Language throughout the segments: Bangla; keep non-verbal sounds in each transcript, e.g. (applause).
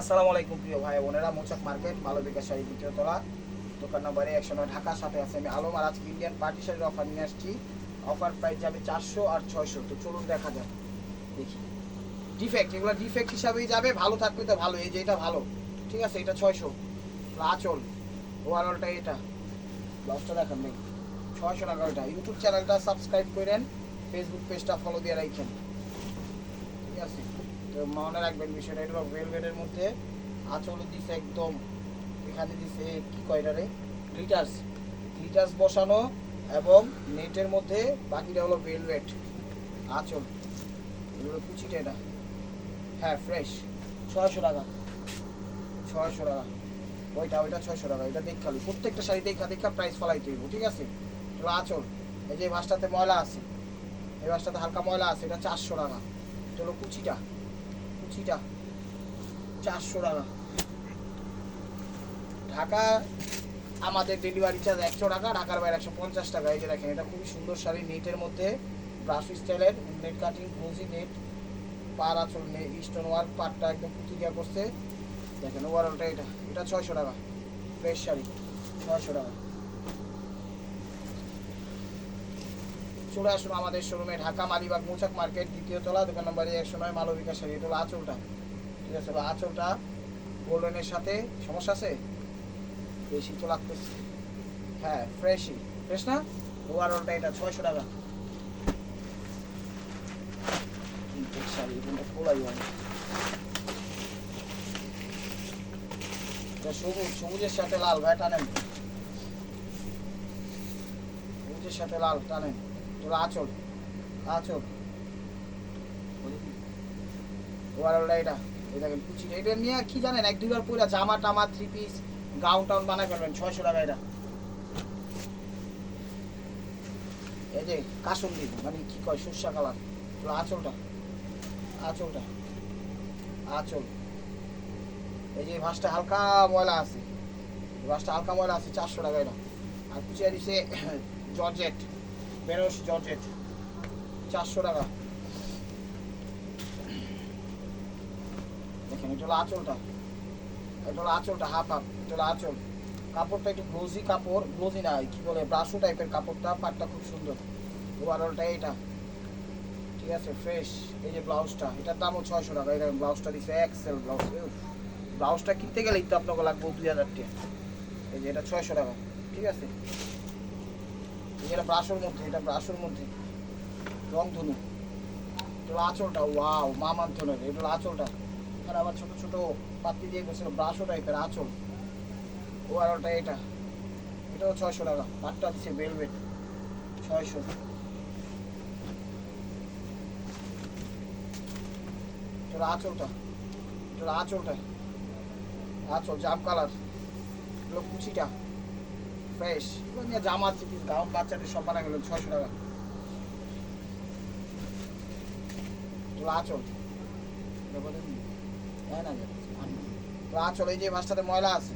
আসসালামু আলাইকুম প্রিয় ভাই বোনেরা, মোচাক মার্কেট মালবিকা শাড়ি দ্বিতীয় তলা দোকান নম্বরে একশো নয় ঢাকার সাথে আছে আমি আলম। আর আজকে ইন্ডিয়ান পার্টি শাড়ির অফার নিয়ে আসছি। অফার প্রাইস যাবে চারশো আর ছয়শো। তো চলুন দেখা যাক। দেখি। ডিফেক্ট এগুলো ডিফেক্ট হিসাবেই যাবে। ভালো থাকবে তো ভালো, এই যে এটা ভালো। ঠিক আছে, এটা ছয়শো। আচল। ওভারঅলটা এটা। ব্লাউজটা দেখান দেখি ছয়শো টাকা ওইটা। ইউটিউব চ্যানেলটা সাবস্ক্রাইব করেন। ফেসবুক পেজটা ফলো দিয়ে রাখেন। ঠিক আছে। মনে রাখবেন বিষয়টা, এটা ভেলভেটের মধ্যে আঁচল দিছে একদম, এখানে দিছে কি কয় এটারে? গ্লিটার্স গ্লিটার্স বসানো এবং নেটের মধ্যে, বাকিটা হলো ভেলভেট আঁচল। এগুলো কুচিটা এটা। হ্যাঁ ফ্রেশ ছয়শো টাকা। ছয়শো টাকা। ওইটা ওইটা ছয়শো টাকা, এটা দেখ খালি প্রত্যেকটা শাড়ি দেখা দেখা প্রাইস ফলাইতে হইব, ঠিক আছে? এগুলো আঁচল। এই যে ভাসটাতে ময়লা আছে, এই ভাসটাতে হালকা ময়লা আছে, এটা চারশো টাকা। এটা হলো কুচিটা। কুচিটা। চারশো টাকা। ঢাকা, আমাদের ডেলিভারি চার্জ একশো টাকা, ঢাকার বাইরে একশো পঞ্চাশ টাকা। এই যে দেখেন, এটা খুবই সুন্দর শাড়ি নেটের মধ্যে ব্রাশ স্টাইলের নেট কাটিং ক্লোজি নেট পার আচল স্টোন ওয়ার্ক পাটটা একদম পুঁতি দেওয়া করছে। দেখেন ওভারঅলটা এটা এটা ছয়শো টাকা ফ্রেশ শাড়ি, ছয়শো টাকা। চলে আসুন আমাদের শোরুমে ঢাকা মালিবাগ মৌচাক মার্কেট, দ্বিতীয় তলা, দোকান নম্বর একশো নয় মালবিকা শাড়ি এটা হলো আঁচলটা। ঠিক আছে আঁচলটা গোল্ডেনের সাথে, সমস্যা আছে? বেশি তো লাগতেছে। হ্যাঁ ফ্রেশই ফ্রেশ না? ওভারঅলটা এটা ছয়শো টাকা। সবুজ, সবুজের সাথে লাল, ভাই, টানেন। সবুজের সাথে লাল, টানেন। এটা কুচি। এটা নিয়ে কি জানেন, এক জামা টামা থ্রি পিস টাউন টাকা এটা। এই যে মানে কি কয় কালার আঁচলটা আঁচলটা, আঁচল। এই যে ভাসটা হালকা ময়লা আছে হালকা ময়লা আছে, চারশো টাকা এটা। আর কুচিয়া দিছে, (coughs) জর্জেট। বেরোস জর্জেট, চারশো টাকা। দেখেন, এটা হলো আঁচলটা। এটা হলো আঁচলটা, হাফ হাফ, এটা হলো আঁচল। কাপড়টা একটু গ্লোজি কাপড় গ্লোজি না, কি বলে ব্রাশু টাইপের কাপড়টা, পাটটা খুব সুন্দর। ওভারঅলটা এইটা। ঠিক আছে ফ্রেশ এই যে ব্লাউজটা, এটার দামও ছয়শো টাকা। এটা ব্লাউজটা দিচ্ছে এক্সেল ব্লাউজ ব্লাউজটা কিনতে গেলেই তো আপনাকে লাগবে দুই হাজার টাকা। এই যে, এটা ছয়শো টাকা। ঠিক আছে? এটা ব্রাশোর মধ্যে, এটা ব্রাশোর মধ্যে। রং ধনু এটা আঁচলটা, ওয়াও মামান্তনের এটা আঁচলটা। এখানে আবার ছোট ছোট পাতি দিয়ে করছিল ব্রাশো টাইপের আঁচল। ওভারঅলটা এটা। এটাও ছয়শো টাকা। পাটটা দিচ্ছে বেলভেট ছয়শো। এটা আঁচলটা। এটা আঁচলটা। আঁচল, জাম কালার। এগুলো কুচিটা। জামা বাচ্চাদের সব ছয়শো টাকা। আঁচল। না আঁচল, এই যে বাসটাতে ময়লা আছে,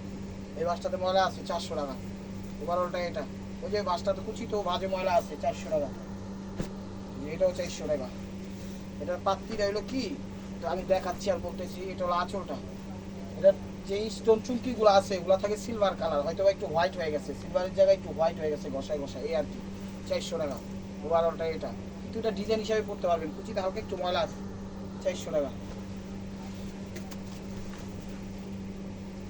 এই বাসটাতে ময়লা আছে, চারশো টাকা। এটা। ওই যে বাসটাতে ময়লা আছে, চারশো টাকা। এটাও চারশো টাকা। কি? আমি দেখাচ্ছি আর বলতেছি, এটা হলো আঁচলটা। এটা যে স্টোন চুমকিগুলো আছে, এগুলো থাকে সিলভার কালার হয়তো একটু হোয়াইট হয়ে গেছে সিলভারের জায়গায় একটু হোয়াইট হয়ে গেছে ঘষায় ঘষায়, এই আর কি, চারশো টাকা ওভারঅলটা এটা। কিন্তু এটা ডিজাইন হিসাবে পড়তে পারবেন কুচিতে হালকা একটু ময়লা আছে, চারশো টাকা।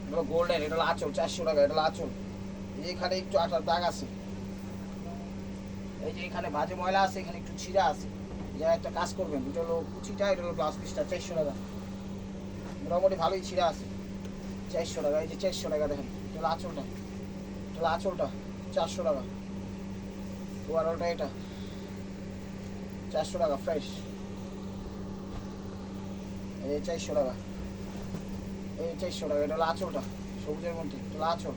এটা গোল্ডেন এটা হলো চারশো টাকা, এটা হলো আঁচল। এখানে একটু আটার দাগ আছে। এই যে এখানে বাজে ময়লা আছে, এখানে একটু ছিঁড়া আছে। যা একটা কাজ করবেন, এটা হলো কুচিটা, এটা হলো ব্লাউজ পিসটা চারশো টাকা। মোটামুটি ভালোই ছিঁড়া আছে। চারশো টাকা, এই যে চারশো টাকা দেখেন এটা আঁচলটা এটা আঁচলটা, চারশো টাকা। ওভারঅলটা এটা, চারশো টাকা ফ্রেশ এই চারশো টাকা, এই চারশো টাকা এটা হলো আঁচলটা, সবুজের মধ্যে এটা হলো আঁচল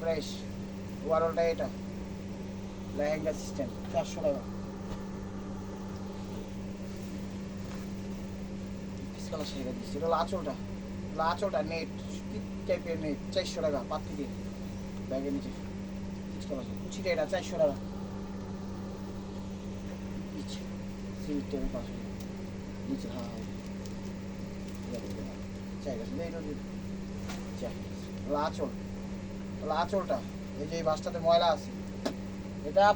ফ্রেশ ওভারঅলটা এটা, লেহেঙ্গা সিস্টেম চারশো টাকা। হলো আঁচলটা। হলো আঁচলটা নেট টাইপের নেট, চারশো টাকা পাত্তি দিয়ে ব্যাগের নিচে কুচিটা এটা, চারশো টাকা। নিচে। হ্যাঁ হ্যাঁ। এই যে এই বাসটাতে ময়লা আছে। এটা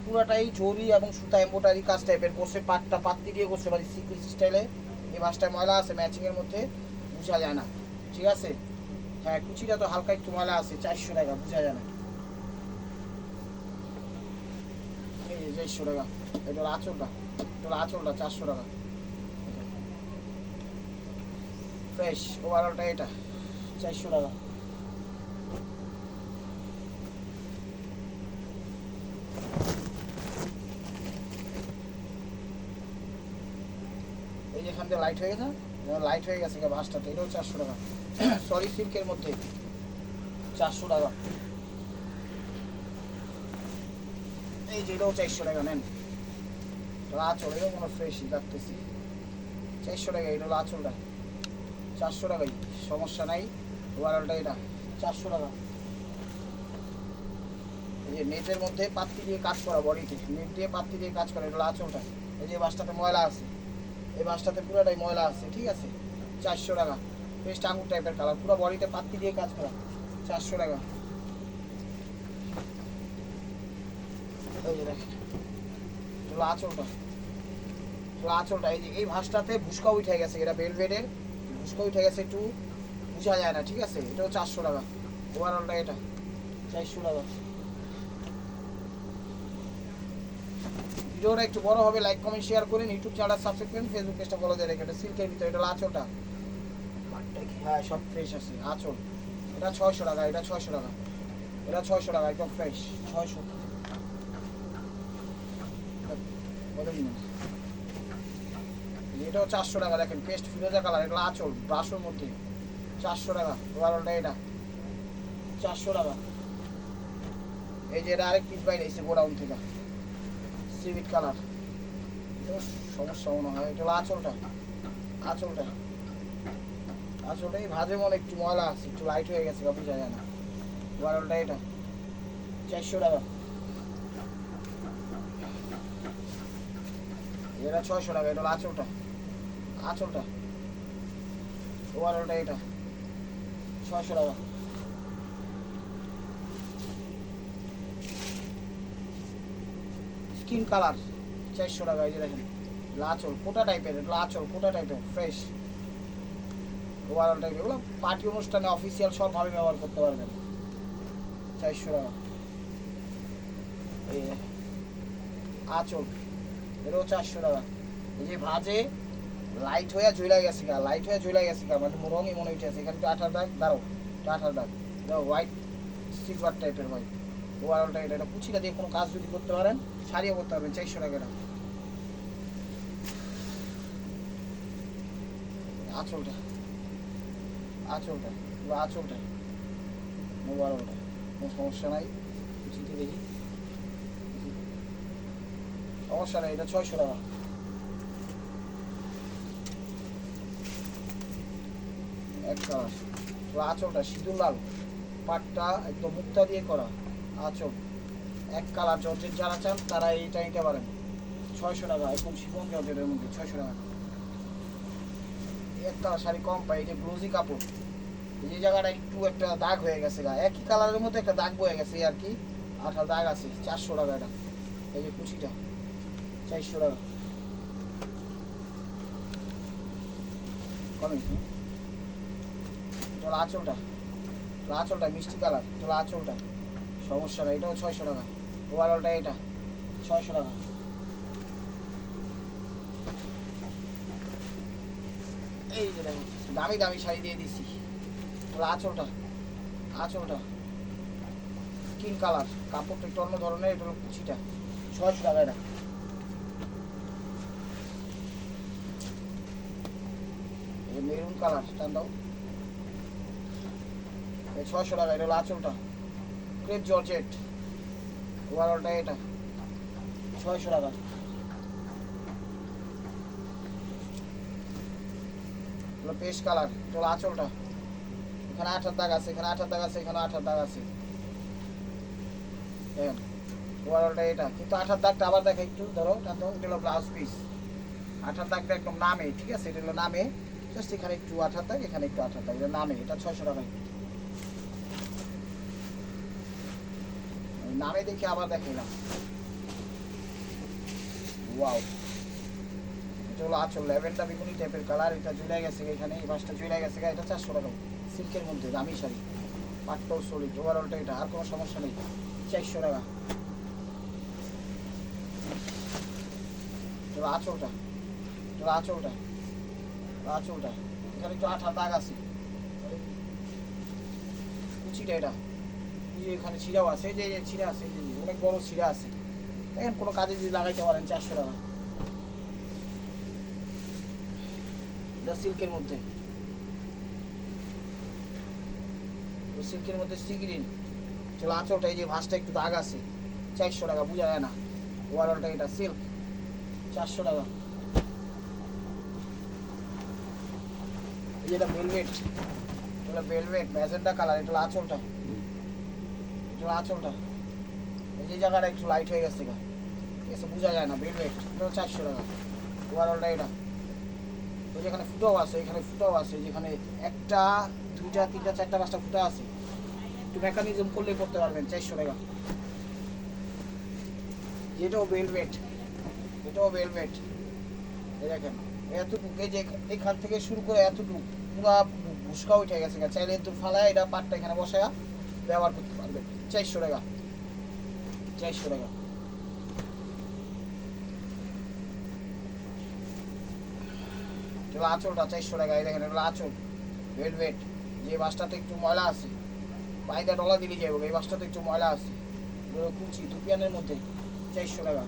জরি এবং সুতা কাজ টাইপের। করছে পাত্তি দিয়ে করছে মানে সিকুয়েন্স স্টাইলে এই বাসটায় ময়লা আছে ম্যাচিংয়ের মধ্যে। বোঝা যায় না। ঠিক আছে? হ্যাঁ কুচিটা তো হালকা একটু ময়লা আছে, চারশো টাকা, বোঝা যায় না। এই যে চারশো টাকা চারশো টাকা। ফ্রেশ এটা, চারশো টাকা। এই যে এখান থেকে লাইট হয়ে গেছে? লাইট হয়ে গেছে বাসটাতে এটাও চারশো টাকা। সরি সিল্কের মধ্যে। চারশো টাকা। এই যে এটাও চারশো টাকা, নেন। আঁচল, এটাও কোনো ফ্রেশই রাখতেছি চারশো টাকা, এটা হলো আঁচলটা। চারশো টাকাই, সমস্যা নাই। ওভারঅলটা এটা, চারশো টাকা। এই যে নেটের মধ্যে পাত্তি দিয়ে কাজ করা বডিতে নেট দিয়ে পাত্তি দিয়ে কাজ করা, এটা হলো আঁচলটা। এই যে বাসটাতে ময়লা আছে। এই বাসটাতে পুরোটাই ময়লা আছে, ঠিক আছে? চারশো টাকা। বেশ আঙুর টাইপের কালার পুরো বডিতে পাত্তি দিয়ে কাজ করা। চারশো টাকা। আঁচলটা। আঁচলটা, এই যে এই ভাসটাতে ভুসকা উঠে গেছে, এটা বেলভেডের ভুসকা উঠে গেছে একটু, বোঝা যায় না, ঠিক আছে? এটাও চারশো টাকা। ওভারঅলটা এটা, চারশো টাকা। ভিডিওটা একটু বড় হবে লাইক কমেন্ট শেয়ার করেন ইউটিউব চ্যানেল সাবস্ক্রাইব করেন ফেসবুক পেজটা ফলো দিয়ে রেখে সিল্কের ভিতরে এটা আঁচলটা। হ্যাঁ সব ফ্রেশ আছে, আঁচল। এটা ছয়শো টাকা, এটা ছয়শো টাকা। এটা ছয়শো টাকা, একদম ফ্রেশ ছয়শো। এটাও চারশো টাকা, দেখেন পেস্ট ফিরোজা কালার এগুলো আঁচল ব্রাশোর মধ্যে। চারশো টাকা ওভারঅলটা এটা। চারশো টাকা। এই যে এটা আরেক পিস বাইরে এসে গোডাউন থেকে। সিভিট কালার। এটাও সমস্যা মনে হয়, এটা হলো আঁচলটা। আঁচলটা। আঁচলটা এই ভাজে মনে একটু ময়লা আছে, একটু লাইট হয়ে গেছে বোঝা যায় না। ওভারঅলটা এটা, চারশো টাকা। এটা ছয়শো টাকা, এটা হলো আঁচলটা। আঁচলটা। ওভারঅলটা এটা, ছয়শো টাকা। স্কিন কালার চারশো টাকা, এই যে দেখেন, লাচল, কোটা টাইপের লাচল, কোটা টাইপের ফ্রেশ ওভারঅল টাইপের পার্টি অনুষ্ঠানে অফিসিয়াল সবভাবে ব্যবহার করতে পারবেন। চারশো টাকা। আঁচল, এটাও চারশো টাকা। এই যে ভাজে লাইট হয়ে ঝুলা গেছে গা লাইট হয়ে ঝুলা গেছে গা মানে রঙই মনে হইতেছে। এখানে একটু আঠার দাগ একটু আঠার দাগ। হোয়াইট সিলভার টাইপের হোয়াইট ওভারঅলটা এটা এটা কুচিটা দিয়ে কোনো কাজ যদি করতে পারেন, সারিয়ে করতে পারবেন, চারশো টাকা এটা আঁচলটা আঁচলটা এবার আঁচলটা। ওভারঅলটা কোনো সমস্যা নাই। কুচিতে দেখি। সমস্যা নেই, এটা ছয়শো টাকা। এক কালার আঁচলটা, সিঁদুর লাল। পাটটা একদম মুক্তা দিয়ে করা। আঁচল এক কালার জর্জের যারা চান, তারা এইটা নিতে পারেন। ছয়শো টাকা এখন শিফন জর্জের মধ্যে ছয়শো টাকা। এক কালার শাড়ি কম পাই যে ব্লুজি কাপড়। যে জায়গাটা একটু একটা দাগ হয়ে গেছে গা। একই কালারের মধ্যে একটা দাগ বয়ে গেছে আর কি। আঠার দাগ আছে, চারশো টাকা এটা। এই যে কুচিটা, চারশো টাকা। কমে চলো আঁচলটা। আঁচলটা, মিষ্টি কালার। চলো আঁচলটা। সমস্যা নেই, এটাও ছয়শো টাকা। ওভারঅলটা এটা, ছয়শো টাকা। এই যে দামি দামি শাড়ি দিয়ে দিছি চলো আঁচলটা আঁচলটা। স্কিন কালার কাপড়টা একটু অন্য ধরনের এটা কুচিটা, ছয়শো টাকা এটা। মেরুন কালার টান দাও। ছয়শো টাকা, এটা হলো আঁচলটা। ক্রেপ জর্জেট ওভারঅলটা এটা। ছয়শো টাকা। হলো পেস্ট কালার। হলো আঁচলটা। এখানে আঠার দাগ আছে, এখানে আঠার দাগ আছে, এখানে আঠার দাগ আছে। দেখেন ওভারঅলটা এটা। কিন্তু আঠার দাগটা আবার দেখা একটু। ধরো টান এটা হলো ব্লাউজ পিস আঠার দাগটা একদম নামে, ঠিক আছে? এটা হলো নামে। জাস্ট এখানে একটু আঠার দাগ, এখানে একটু আঠার দাগ। এটা নামে, এটা ছয়শো টাকায় নামে দেখে আবার দেখাইলাম ওয়াও এটা হলো আচল, ল্যাভেন্ডার বেগুনি টাইপের কালার এটা ঝুলে গেছে এখানে, এই মাছটা ঝুলে গেছে এটা চারশো টাকা সিল্কের মধ্যে, দামি শাড়ি। পাটটাও সলিড ওভারঅলটা এটা, আর কোনো সমস্যা নেই। চারশো টাকা। তোর আঁচলটা তোর আঁচলটা আঁচলটা। এখানে একটু আঠা দাগ আছে। কুচিটা এটা। যে এখানে ছিঁড়াও আছে যে ছিঁড়া আছে অনেক বড় ছিঁড়া আছে। দেখেন, কোনো কাজে যদি লাগাইতে পারেন চারশো টাকা। সিল্কের মধ্যে। সিল্কের মধ্যে সি গ্রিন চলো, আঁচলটা, এই যে ভাঁজটা একটু দাগ আছে। চারশো টাকা, বোঝা যায় না। ওয়ারলটা এটা সিল্ক। চারশো টাকা। এই যে এটা ভেলভেট এটা ভেলভেট ম্যাজেন্টা কালার এটা আঁচলটা। আঁচলটা এই যে জায়গাটা একটু লাইট হয়ে গেছে ঠিক আছে বোঝা যায় না ভেলভেট এটা চারশো টাকা। ওয়ারলটা এটা। ওই যেখানে ফুটাও আছে এখানে ফুটাও আছে, যেখানে একটা, দুইটা, তিনটা, চারটা, পাঁচটা ফুটা আছে। একটু মেকানিজম করলেই করতে পারবেন, চারশো টাকা। এটাও ভেলভেট এটাও ভেলভেট এই দেখেন, এতটুকু, এই যে এখান থেকে শুরু করে এতটুকু, পুরা ভুসকা উঠে গেছে। চাইলে একটু ফালায় এটা পাটটা এখানে বসায় ব্যবহার করতে পারবেন। চারশো টাকা। চারশো টাকা। আঁচলটা চারশো টাকা, এই দেখেন এটা আঁচল। ভেলভেট যে বাসটাতে একটু ময়লা আছে বাইদা ডলা দিলে যাব এই বাসটাতে একটু ময়লা আছে, এগুলো কুচি দুপিয়ানের মধ্যে চারশো টাকা।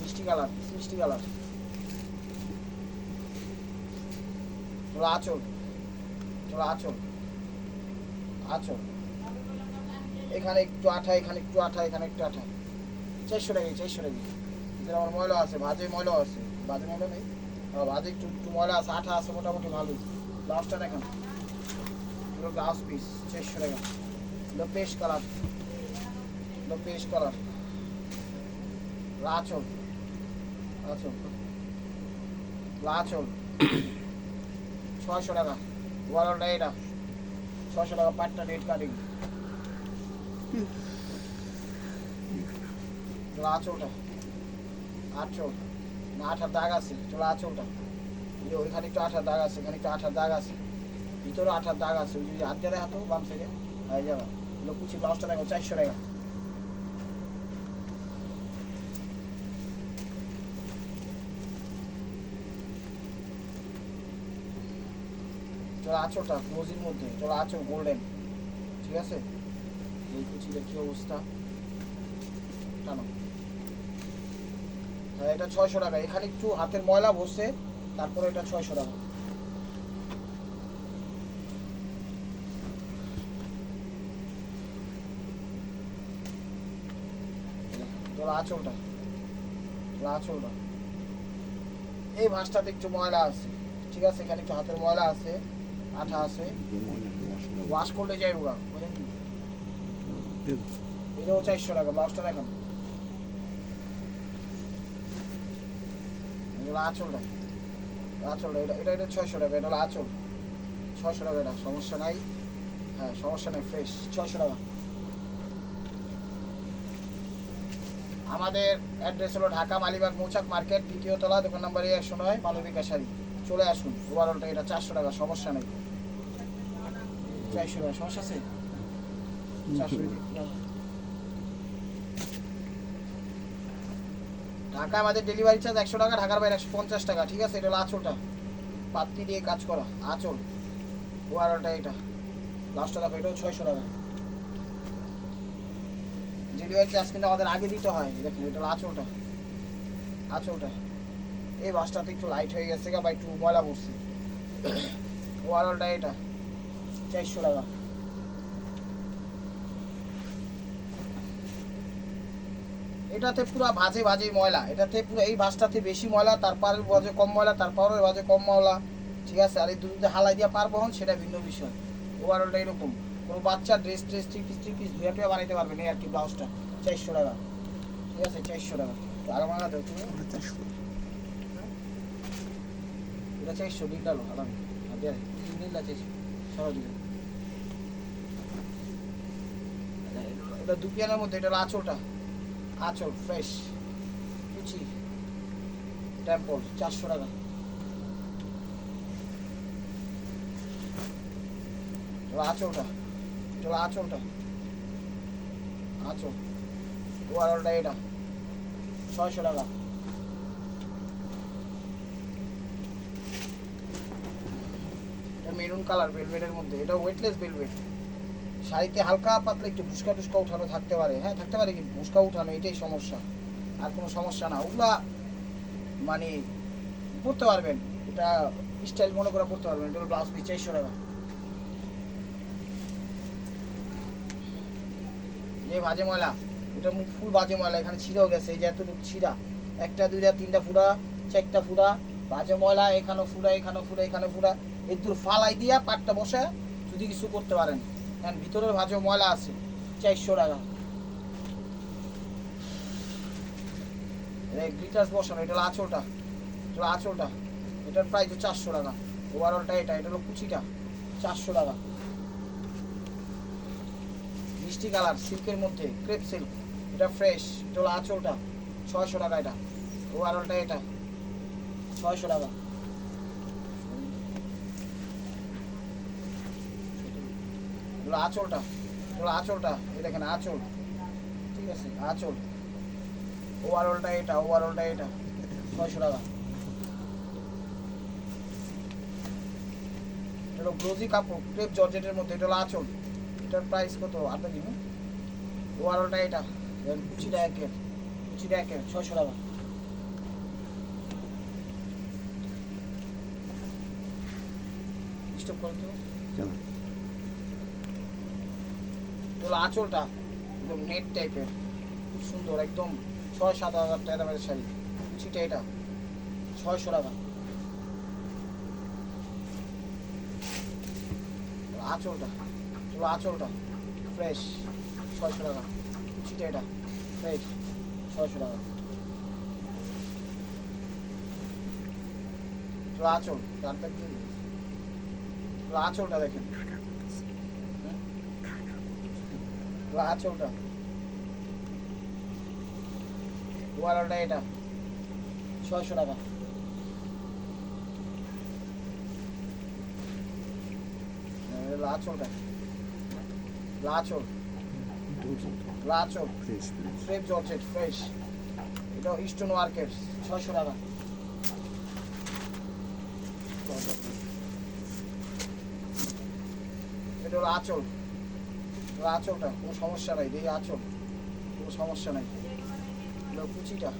মিষ্টি কালার মিষ্টি কালার। আঁচল। তোলা আঁচল আঁচল এখানে একটু আঠা, এখানে একটু আঠা, এখানে একটু আঠা। চারশো টাকা চারশো টাকা। আমার ময়লা আছে ভাজে ময়লা আছে। ভাজে ময়লা নেই? ভাজে একটু একটু ময়লা আছে, আঠা আছে মোটামুটি ভালোই। ব্লাউজটা দেখেন। এগুলো ব্লাউজ পিস চারশো টাকা। এগুলো পেস্ট কালার এগুলো পেস্ট কালার লাচল লাচল লাচল ছয়শো টাকা। এটা ছয়শো টাকা পাটটা রেট কাটিং চলো আঁচলটা আঁচল না আঠার দাগ আছে। চলো আঁচলটা এই যে ওইখানে একটু আঠার দাগ আছে এখানে একটু আঠার দাগ আছে। ভিতরে আঠার দাগ আছে। ওই যে হাত দিয়ে হাত বাম সাইডে হয়ে যাবে। এগুলো কুচি ব্লাউজটা দেখো চারশো টাকা। চলো আঁচলটা ক্লোজির মধ্যে। চলো আঁচল গোল্ডেন ঠিক আছে? এই কুচিটা কি অবস্থা? টানো। হ্যাঁ এটা ছয়শো টাকা। এখানে একটু হাতের ময়লা বসে, তারপরে এটা ছয়শো টাকা। আঁচলটা আঁচলটা এই ভাঁজটাতে একটু ময়লা আছে। ঠিক আছে? এখানে একটু হাতের ময়লা আছে। আঠা আছে। ওয়াশ করলে যাই ওরা এটাও চারশো টাকা ব্লাউজটা দেখেন। আঁচলটা এটা টাকা আঁচল। টাকা সমস্যা নাই। হ্যাঁ সমস্যা নেই ফ্রেশ টাকা। আমাদের অ্যাড্রেস হলো ঢাকা, মালিবাগ, মৌচাক মার্কেট, দ্বিতীয় তলা, দোকান নাম্বার একশো নয় মালবিকা শাড়ি। চলে আসুন। ওভারঅলটা এটা চারশো টাকা সমস্যা নেই। চারশো টাকা সমস্যা আছে? চারশো ঢাকা আমাদের ডেলিভারি চার্জ একশো টাকা ঢাকার বাইরে একশো পঞ্চাশ টাকা ঠিক আছে? এটা হলো আঁচলটা। পাত্তি দিয়ে কাজ করা আঁচল। ওয়ারটা এটা। লাস্টটা দেখো এটাও ছয়শো টাকা। ডেলিভারি চার্জ কিন্তু আমাদের আগে দিতে হয়। দেখুন এটা হলো আঁচলটা। আঁচলটা। এই বাসটাতে একটু লাইট হয়ে গেছে বা একটু ময়লা পড়ছে। ওয়ারলটা এটা, চারশো টাকা। এটাতে পুরো ভাজে ভাজে ময়লা, এটাতে পুরো এই বাসটাতে বেশি ময়লা তারপরে বাজে কম ময়লা তারপরে বাজে কম ময়লা, ঠিক আছে? আর এই দুধে হালাই দিয়ে পারব হন সেটা ভিন্ন বিষয়। ওভারঅলটা এরকম। কোনো বাচ্চা ড্রেস ট্রেস থ্রি পিস থ্রি পিস ধুয়ে টুয়ে বানাইতে পারবেন এই আর কি ব্লাউজটা চারশো টাকা। ঠিক আছে? চারশো টাকা। আরাম আগাতে তুমি? এটা চাইছো ডিলালো আরাম আগে নীলা চাইছো সহজ। এটা দু পিয়ানোর মধ্যে এটা হলো আঁচলটা। আঁচল ফ্রেশ কুচি টেম্পল চারশো টাকা। এটা আঁচলটা। এটা আঁচলটা। আঁচল। ওয়ারলটা এটা। ছয়শো টাকা এটা মেরুন কালার ভেলভেটের মধ্যে। এটা ওয়েটলেস ভেলভেট শাড়িতে হালকা পাতলা একটু ভুসকা টুসকা উঠানো থাকতে পারে। হ্যাঁ থাকতে পারে কিন্তু ভুসকা উঠানো এটাই সমস্যা। আর কোনো সমস্যা না। ওগুলা মানে পড়তে পারবেন। এটা স্টাইল মনে করে পড়তে পারবেন। এটা ব্লাউজ পিস চারশো টাকা। যে বাজে ময়লা। এটা মুখ ফুল বাজে ময়লা। এখানে ছিঁড়েও গেছে। এই যে এতটুকু ছিঁড়া। একটা, দুইটা, তিনটা ফুটা, চারটা ফুটা। বাজে ময়লা। এখানেও ফুটা এখানেও ফুটা এখানে ফুটা। একটু ফালাই দিয়া পাটটা বসে যদি কিছু করতে পারেন। কারণ ভিতরের ভাজে ময়লা আছে, চারশো টাকা। গ্লিটাস বসানো, এটা হলো আঁচলটা। এটা হলো আঁচলটা। এটার প্রাইস তো চারশো টাকা। ওভারঅলটা এটা এটা হলো কুচিটা, চারশো টাকা। মিষ্টি কালার, সিল্কের মধ্যে, ক্রেপ সিল্ক। এটা ফ্রেশ এটা হলো আঁচলটা, ছয়শো টাকা এটা। ওভারঅলটা এটা, ছয়শো টাকা। এগুলো আঁচলটা এগুলো আঁচলটা, এই দেখেন আঁচল, ঠিক আছে, আঁচল। ওভারঅলটা এটা ওভারঅলটা এটা, ছয়শো টাকা। এটা ব্রোজি কাপড় ক্রেপ জর্জেটের মধ্যে, এটা হলো আঁচল। এটার প্রাইস কত? আটটা দিন ওভারঅলটা এটা কুচিটা একের কুচিটা একের, ছয়শো টাকা। স্টপ করে দেবো কেন? এগুলো আঁচলটা একদম নেট টাইপের খুব সুন্দর, একদম ছয় সাত হাজার টাকা দামের শাড়ি। কুচিটা এটা। ছয়শো টাকা। আঁচলটা এগুলো আঁচলটা। ফ্রেশ ছয়শো টাকা। কুচিটা এটা। ফ্রেশ ছয়শো টাকা। এগুলো আঁচল এগুলো আঁচলটা দেখেন। এটা। ছয়শো টাকা। Fresh fresh fresh georgette fresh এটা ওয়ার্কের ছয়শো টাকা। এটা হলো আঁচল। আঁচলটা, কোনো সমস্যা নাই, এই আঁচল, কোনো সমস্যা নাই। কুচিটা,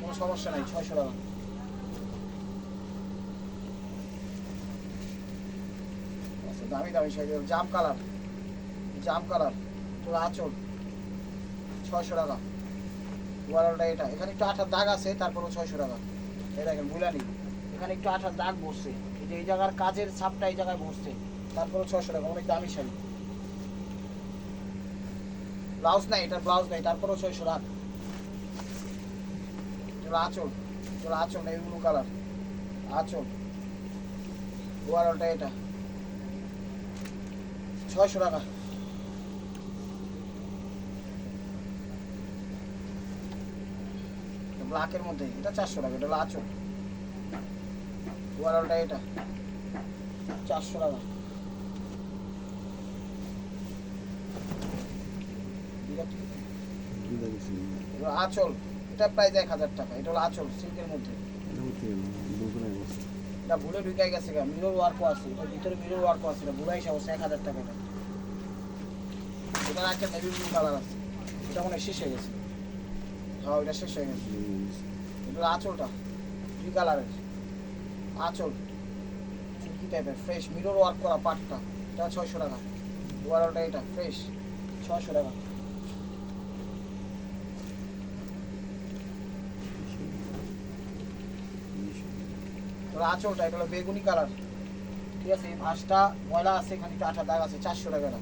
কোনো সমস্যা নাই, ছয়শো টাকা। আচ্ছা দামি দামি শাড়ি, জাম কালার জাম কালার তোর আঁচল, ছয়শো টাকা। ওয়ারলটা এটা, এখানে একটু আঠার দাগ আছে, তারপরেও ছয়শো টাকা। এই দেখেন, বুলানি, এখানে একটু আঠার দাগ বসছে। এই জায়গার কাজের ছাপটা এই জায়গায় বসছে, তারপরেও ছয়শো টাকা, অনেক দামি শাড়ি। ব্লাউজ নাই এটা ব্লাউজ নাই, তারপরেও ছয়শো এটা আঁচল এটা আঁচল নেই ব্লু কালার। আঁচল। ওয়ারলটা এটা। ছয়শো টাকা। ব্ল্যাকের মধ্যে, এটা চারশো টাকা, এটা হলো আঁচল। ওভারঅলটা এটা। চারশো টাকা দুধা গেছি এগুলো আঁচল, এটা প্রাইস এক হাজার টাকা, এটা হলো আঁচল, সিল্কের মধ্যে। এটা ভুলে ঢুকে গেছে গা মিরর ওয়ার্কও আছে এটা ভিতরে মিরর ওয়ার্কও আছে, এটা ভুলাই সে এক হাজার টাকা এটা। এটার একটা নেভি ব্লু কালার আছে, এটা মনে শেষ হয়ে গেছে। হ্যাঁ ওইটা শেষ হয়ে গেছে। এগুলো আঁচলটা দুই কালারের আঁচল চুলকি টাইপের ফ্রেশ মিরর ওয়ার্ক করা পাটটা এটা ছয়শো টাকা। ওভারঅলটা এটা ফ্রেশ ছয়শো টাকা। এগুলো আঁচলটা এটা হলো বেগুনি কালার ঠিক আছে, এই ভাঁজটা ময়লা আছে এখানে, আঠা দাগ আছে, চারশো টাকা এটা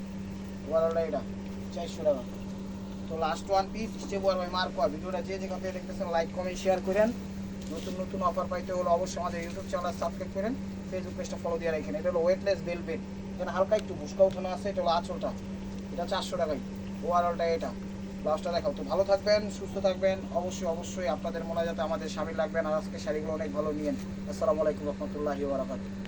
ওভারঅলটা এটা, চারশো টাকা। তো লাস্ট ওয়ান পিস স্টেবুয়ার বাই মার্কো ভিডিওটা যে যেখান থেকে দেখতেছেন লাইক কমেন্ট শেয়ার করেন। নতুন নতুন অফার পাইতে হলে অবশ্যই আমাদের ইউটিউব চ্যানেল সাবস্ক্রাইব করেন। ফেসবুক পেজটা ফলো দিয়ে রাখেন। এটা হলো ওয়েটলেস বেলভেট এখানে হালকা একটু ভুসকা উঠানো আছে, এটা হলো আঁচলটা। এটা চারশো টাকাই ওভারঅলটা এটা। ব্লাউজটা দেখাও। তো ভালো থাকবেন, সুস্থ থাকবেন। অবশ্যই অবশ্যই আপনাদের মনে যাতে আমাদের সামিল লাগবেন। আর আজকে শাড়িগুলো অনেক ভালো নিয়েন। আসসালামু আলাইকুম রহমতুল্লাহি ওবরাকাতুহু